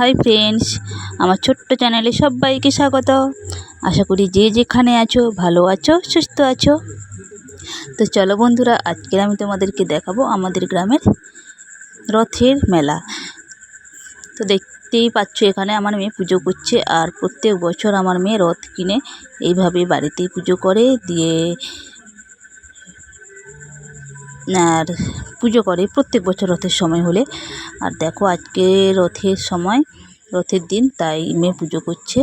Hi friends, আমার ছোট্ট চ্যানেলে সবাইকে স্বাগত। আশা করি যে যেখানে আছো, ভালো আছো, সুস্থ আছো। তো চলো বন্ধুরা, আজকে আমি তোমাদেরকে দেখাবো আমাদের গ্রামের রথের মেলা। তো দেখতেই পাচ্ছ, এখানে আমার মেয়ে পুজো করছে আর প্রত্যেক বছর আমার মেয়ে রথ কিনে এইভাবে বাড়িতেই পুজো করে। দিয়ে আর পুজো করে প্রত্যেক বছর রথের সময় হলে। আর দেখো আজকে রথের সময়, রথের দিন, তাই মেয়ে পুজো করছে।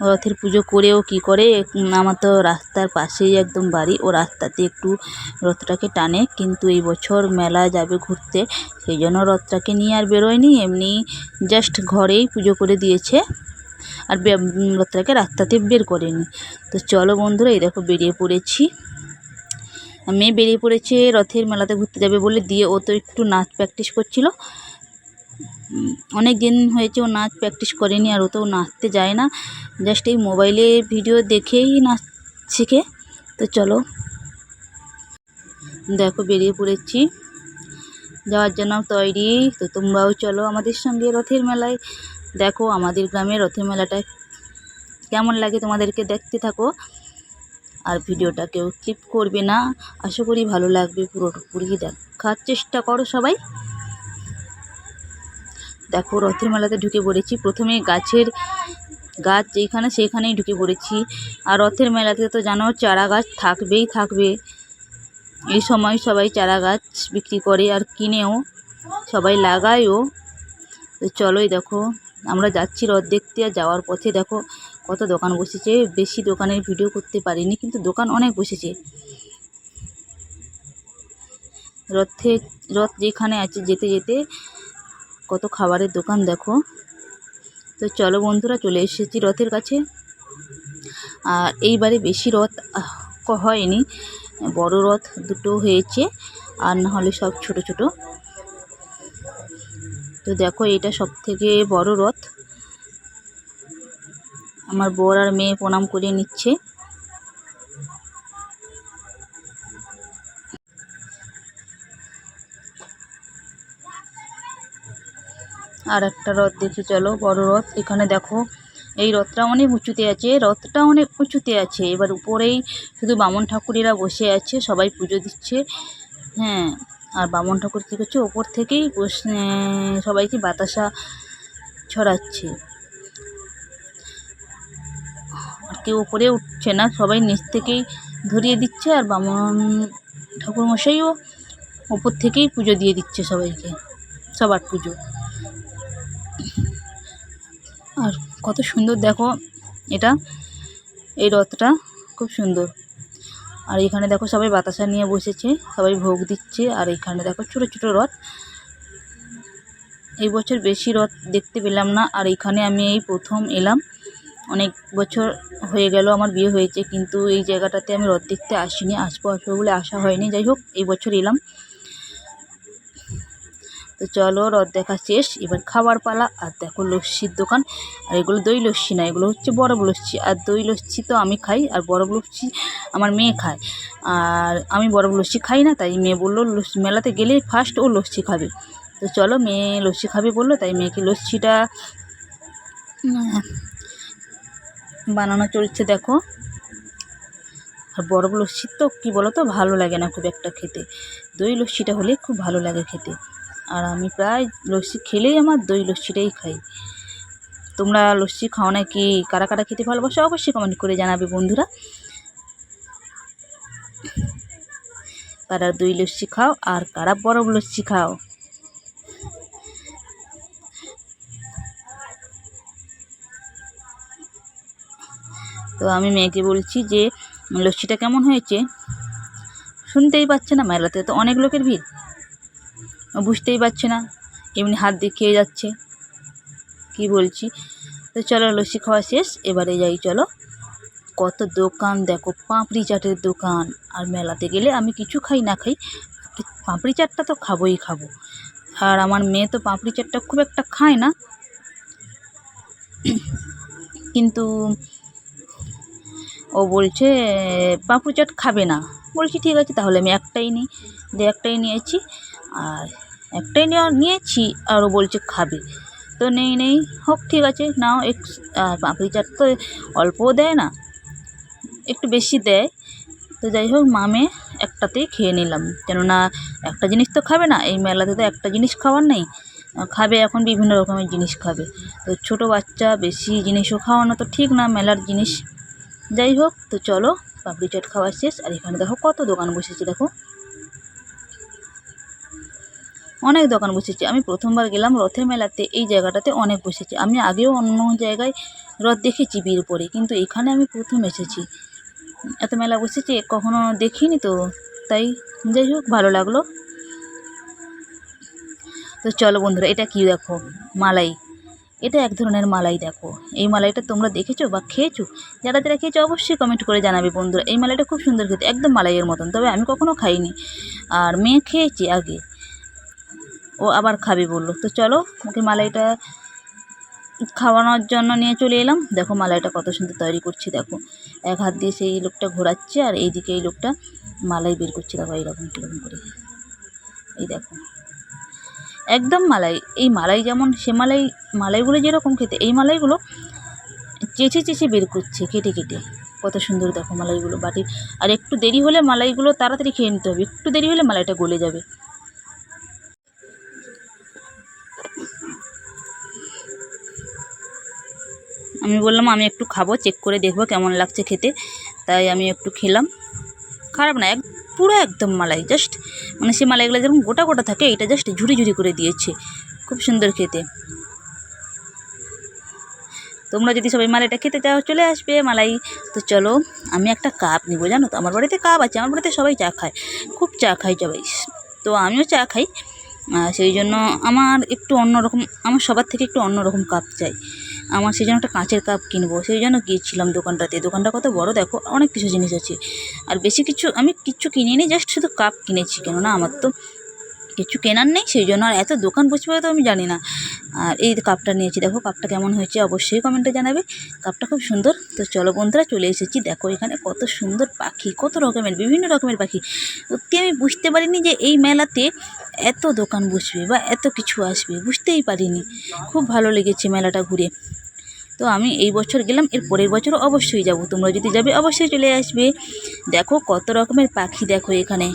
রথের পুজো করেও কি করে? আমার তো রাস্তার পাশেই একদম বাড়ি। ও রাস্তাতে একটু রথটাকে টানে। কিন্তু এই বছর মেলা যাবে ঘুরতে। সেই জন্য রথটাকে নিয়ে আর বেরোয়নি। এমনি জাস্ট ঘরেই পুজো করে দিয়েছে। আর রথটাকে রাস্তাতে বের করেনি। তো চলো বন্ধুরা, এই দেখো বেরিয়ে পড়েছি। মেয়ে বেরিয়ে পড়েছে রথের মেলাতে ঘুরতে যাবে বলে দিয়ে ও তো একটু নাচ প্র্যাকটিস করছিল। অনেক দিন হয়েছে ও নাচ প্র্যাকটিস করেনি আর ও তো নাচতে যায় না। জাস্ট এই মোবাইলে ভিডিও দেখেই নাচ শিখে। তো চলো। দেখো বেরিয়ে পড়েছি। যাওয়ার জন্য তৈরি। তো তোমরাও চলো আমাদের সঙ্গে রথের মেলায়। দেখো আমাদের গ্রামে রথের মেলাটা কেমন লাগে তোমাদেরকে দেখতে থাকো। আর ভিডিওটা কেউ ক্লিপ করবে না। আশা করি ভালো লাগবে পুরোপুরি দেখার চেষ্টা করো সবাই। দেখো রথের মেলাতে ঢুকে পড়েছি। প্রথমে গাছের গাছ যেখানে সেখানেই ঢুকে পড়েছি। আর রথের মেলাতে তো জানো চারা গাছ থাকবেই থাকবে। এই সময় সবাই চারা গাছ বিক্রি করে আর কিনেও, সবাই লাগায়ও। তো চলোই দেখো, আমরা যাচ্ছি রথ দেখতে আর যাওয়ার পথে দেখো কত দোকান বসেছে। বেশি দোকানের ভিডিও করতে পারিনি, কিন্তু দোকান অনেক বসেছে। রথে, রথ যেখানে আছে যেতে যেতে কত খাবারের দোকান দেখো। তো চলো বন্ধুরা চলে এসেছি রথের কাছে। আর এইবারে বেশি রথ হয়নি। বড় রথ দুটো হয়েছে, আর না হলে সব ছোট ছোট। তো দেখো এটা সব থেকে বড় রথ। আমার বর আর মেয়ে প্রণাম করে নিচ্ছে। আর একটা রথ দেখি চলো, বড় রথ। এখানে দেখো, এই রথটা অনেক উঁচুতে আছে, রথটা অনেক উঁচুতে আছে। এবার উপরেই শুধু বামন ঠাকুরেরা বসে আছে, সবাই পুজো দিচ্ছে। হ্যাঁ আর বামন ঠাকুর কী করছে? ওপর থেকেই সবাইকে বাতাসা ছড়াচ্ছে। আর কেউ ওপরে উঠছে না, সবাই নিচ থেকেই ধরিয়ে দিচ্ছে, আর বামন ঠাকুরমশাইও ওপর থেকেই পুজো দিয়ে দিচ্ছে সবাইকে, সবার পুজো। আর কত সুন্দর দেখো এটা, এই রথটা খুব সুন্দর। আর এখানে দেখো সবাই বাতাসা নিয়ে বসেছে, সবাই ভোগ দিচ্ছে, আর এখানে দেখো ছোটো ছোটো রথ। এই বছর বেশি রথ দেখতে পেলাম না, আর এখানে আমি এই প্রথম এলাম। অনেক বছর হয়ে গেল, আমার বিয়ে হয়েছে, কিন্তু এই জায়গাটাতে আমি রথ দেখতে আসিনি, আসব আসব বলে আসা হয়নি। যাই হোক, এই বছর এলাম। তো চলো রথ দেখা শেষ, এবার খাবার পালা, আর দেখো লস্যির দোকান, আর এগুলো দই লস্যি না, এগুলো হচ্ছে বরফ লস্যি, আর দই লস্যি তো আমি খাই, আর বরফ লস্যি আমার মেয়ে খায়। আর আমি বরফ লস্যি খাই না, তাই মেয়ে বলল লস্যি মেলাতে গেলে ফার্স্ট ও লস্যি খাবে। তো চলো মেয়ে লস্যি খাবে বলল, তাই মেয়েকে লস্যিটা বানানো চলছে দেখো। আর বরফ লস্যি তো কী বলো তো ভালো লাগে না খুব একটা খেতে। দই লস্যিটা হলে খুব ভালো লাগে খেতে। আর আমি প্রায় লস্যি খেলেই আমার দই লস্যিটাই খাই। তোমরা লস্যি খাও না কি কারা কারা খেতে ভালোবাসো অবশ্যই কমেন্ট করে জানাবে বন্ধুরা। কারা দই লস্যি খাও আর কারা বরফ লস্যি খাও। তো আমি মেয়েকে বলছি যে, লস্যিটা কেমন হয়েছে? শুনতেই পাচ্ছে না মেলাতে তো অনেক লোকের ভিড়। বুঝতেই পারছে না, এমনি হাত দিয়ে খেয়ে যাচ্ছে। কি বলছি? তো চলো লস্যি খাওয়া শেষ, এবারে যাই চলো। কত দোকান দেখো, পাঁপড়ি চাটের দোকান। আর মেলাতে গেলে আমি কিছু খাই না খাই, পাঁপড়ি চাটটা তো খাবোই খাব। আর আমার মেয়ে তো পাঁপড়ি চাটটা খুব একটা খায় না। কিন্তু ও বলছে, পাঁপড়ি চাট খাবে না। বলছি ঠিক আছে, তাহলে আমি একটাই নিই। দিয়ে একটাই নিয়েছি। আর একটাই নেওয়া নিয়েছি আর ও বলছে খাবে। তো নেই নেই, হোক, ঠিক আছে, নাও, এক পাঁপড়ি চাট তো অল্পও দেয় না, একটু বেশি দেয়। তো যাই হোক, মামে একটাতেই খেয়ে নিলাম। কেননা একটা জিনিস তো খাবে না, এই মেলাতে তো একটা জিনিস খাওয়ার নেই। খাবে এখন বিভিন্ন রকমের জিনিস খাবে। তো ছোট বাচ্চা, বেশি জিনিসও খাওয়ানো তো ঠিক না মেলার জিনিস। যাই হোক, তো চলো পাপড়ি চাট খাওয়া শেষ। আর এখানে দেখো কত দোকান বসেছে, দেখো। অনেক দোকান বসেছে। আমি প্রথমবার গেলাম রথের মেলাতে, এই জায়গাটাতে অনেক বসেছে। আমি আগেও অন্য জায়গায় রথ দেখেছি বীরপুরে কিন্তু এখানে আমি প্রথম এসেছি। এত মেলা বসেছে, কখনো দেখিনি তো, তাই যাই হোক, ভালো লাগল। তো চলো বন্ধুরা, এটা কি দেখো? মালাই। এটা এক ধরনের মালাই দেখো। এই মালাইটা তোমরা দেখেছ বা খেয়েছো? যারা যারা খেয়েছো, অবশ্যই কমেন্ট করে জানাবে বন্ধুরা। এই মালাইটা খুব সুন্দর খেতে, একদম মালাইয়ের মতন, তবে আমি কখনো খাইনি। আর মেয়ে খেয়েছি আগে। ও আবার খাবে বলল। তো চলো, ওকে মালাইটা খাওয়ানোর জন্য নিয়ে চলে এলাম। দেখো মালাইটা কত সুন্দর তৈরি করছি, দেখো। এক হাত দিয়ে সেই লোকটা ঘোরাচ্ছে আর এইদিকে এই লোকটা মালাই বের করছে, দেখো এইরকম, কীরকম করে। এই দেখো। একদম মালাই, এই মালাই যেমন, সে মালাই, মালাইগুলো যেরকম খেতে, এই মালাইগুলো চেঁচে চেঁচে বের করছে, কেটে কেটে। কত সুন্দর দেখো মালাইগুলো বাটি আর একটু দেরি হলে মালাইগুলো তাড়াতাড়ি খেয়ে নিতে হবে, একটু দেরি হলে মালাইটা গলে যাবে। আমি বললাম, আমি একটু খাব চেক করে দেখব কেমন লাগছে খেতে। তাই আমি একটু খেলাম। খারাপ না, এক, পুরো একদম মালাই জাস্ট মানে সে মালাইগুলো যেরকম গোটা গোটা থাকে, এটা জাস্ট ঝুড়ি ঝুড়ি করে দিয়েছে। খুব সুন্দর খেতে। তোমরা যদি সবাই মালাইটা খেতে চাও, চলে আসবে মালাই। তো চলো, আমি একটা কাপ নিবো, জানো তো? আমার বাড়িতে কাপ আছে, আমার বাড়িতে সবাই চা খায়। খুব চা খায় সবাই। তো আমিও চা খাই। সেই জন্য আমার একটু অন্যরকম, আমার সবার থেকে একটু অন্যরকম কাপ চাই। আমার সেই জন্য একটা কাঁচের কাপ কিনবো, সেই জন্য গিয়েছিলাম দোকানটাতে। দোকানটা কত বড় দেখো, অনেক কিছু জিনিস আছে। আর বেশি কিছু আমি কিচ্ছু কিনিনি জাস্ট শুধু কাপ কিনেছি। কেননা আমার তো কিছু কেনার নেই, সেই জন্য আর এত দোকান বসবে তো আমি জানি না। আর এই কাপটা নিয়েছি। দেখো কাপটা কেমন হয়েছে অবশ্যই কমেন্টে জানাবে। কাপটা খুব সুন্দর। তো চলো বন্ধুরা চলে এসেছি। দেখো এখানে কত সুন্দর পাখি, কত রকমের, বিভিন্ন রকমের পাখি। সত্যি আমি বুঝতে পারিনি যে এই মেলাতে এত দোকান বসবে বা এত কিছু আসবে। বুঝতেই পারিনি। খুব ভালো লেগেছে মেলাটা ঘুরে। তো আমি এই বছর গেলাম, এর পরের বছর অবশ্যই যাব। তোমরা যদি যাবে, অবশ্যই চলে আসবে। দেখো কত রকমের পাখি দেখো এখানে।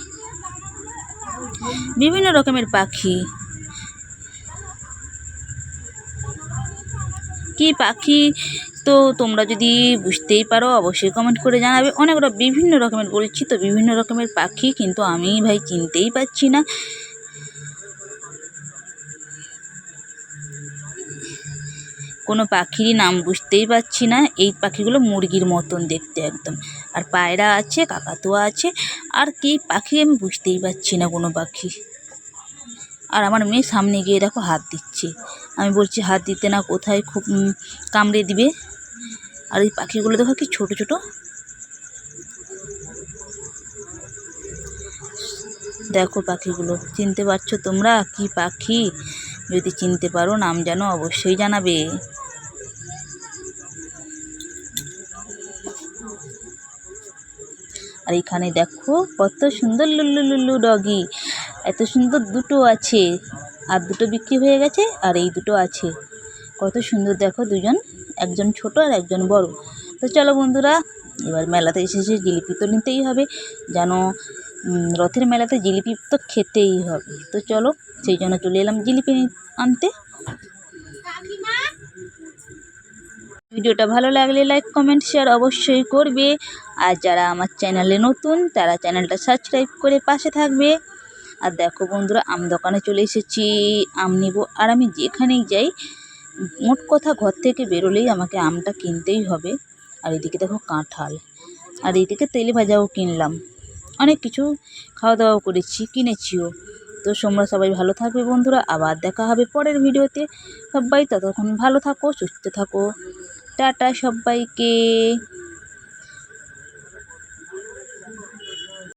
বিভিন্ন রকমের পাখি। কি পাখি। তো তোমরা যদি বুঝতেই পারো, অবশ্যই কমেন্ট করে জানাবে। অনেক র- বিভিন্ন রকমের বলছি তো, বিভিন্ন রকমের পাখি কিন্তু আমি ভাই চিনতেই পারছি না। কোনো পাখিরই নাম বুঝতেই পারছি না। এই পাখিগুলো মুরগির মতন দেখতে একদম। আর পায়রা আছে, কাকাতুয়া আছে। আর কি পাখি আমি বুঝতেই পারছি না কোনো পাখি। আর আমার মেয়ে সামনে গিয়ে দেখো হাত দিচ্ছে। আমি বলছি, হাত দিতে না কোথায়? খুব কামড়ে দিবে। আর এই পাখিগুলো দেখো কি ছোট ছোট। দেখো পাখিগুলো, চিনতে পারছ তোমরা? কি পাখি? যদি চিনতে পারো, নাম জানো অবশ্যই জানাবে। আর এখানে দেখো কত সুন্দর লুল্লু লুল্লু ডগি। এত সুন্দর দুটো আছে। আর দুটো বিক্রি হয়ে গেছে, আর এই দুটো আছে। কত সুন্দর দেখো দুজন, একজন ছোট আর একজন বড়। তো চলো বন্ধুরা, এবার মেলাতে এসেছে, জিলিপি তো নিতেই হবে। যেন রথের মেলাতে জিলিপি তো খেতেই হবে। তো চলো, সেই জন্য চলে এলাম জিলিপি আনতে। ভিডিওটা ভালো লাগলে লাইক, কমেন্ট, শেয়ার অবশ্যই করবে। আর যারা আমার চ্যানেলে নতুন, তারা চ্যানেলটা সাবস্ক্রাইব করে পাশে থাকবে। আর দেখো বন্ধুরা, আম দোকানে চলে এসেছি, আম নিব। আর আমি যেখানেই যাই, মোট কথা ঘর থেকে বেরোলেই আমাকে আমটা কিনতেই হবে। আর এদিকে দেখো কাঁঠাল। আর এদিকে তেলে ভাজাও কিনলাম। অনেক কিছু খাওয়া দাওয়াও করেছি, কিনেছিও। তো তোমরা সবাই ভালো থাকবে বন্ধুরা, আবার দেখা হবে পরের ভিডিওতে। সবাই ততক্ষণ ভালো থাকো, সুস্থ থাকো। টাটা সবাইকে।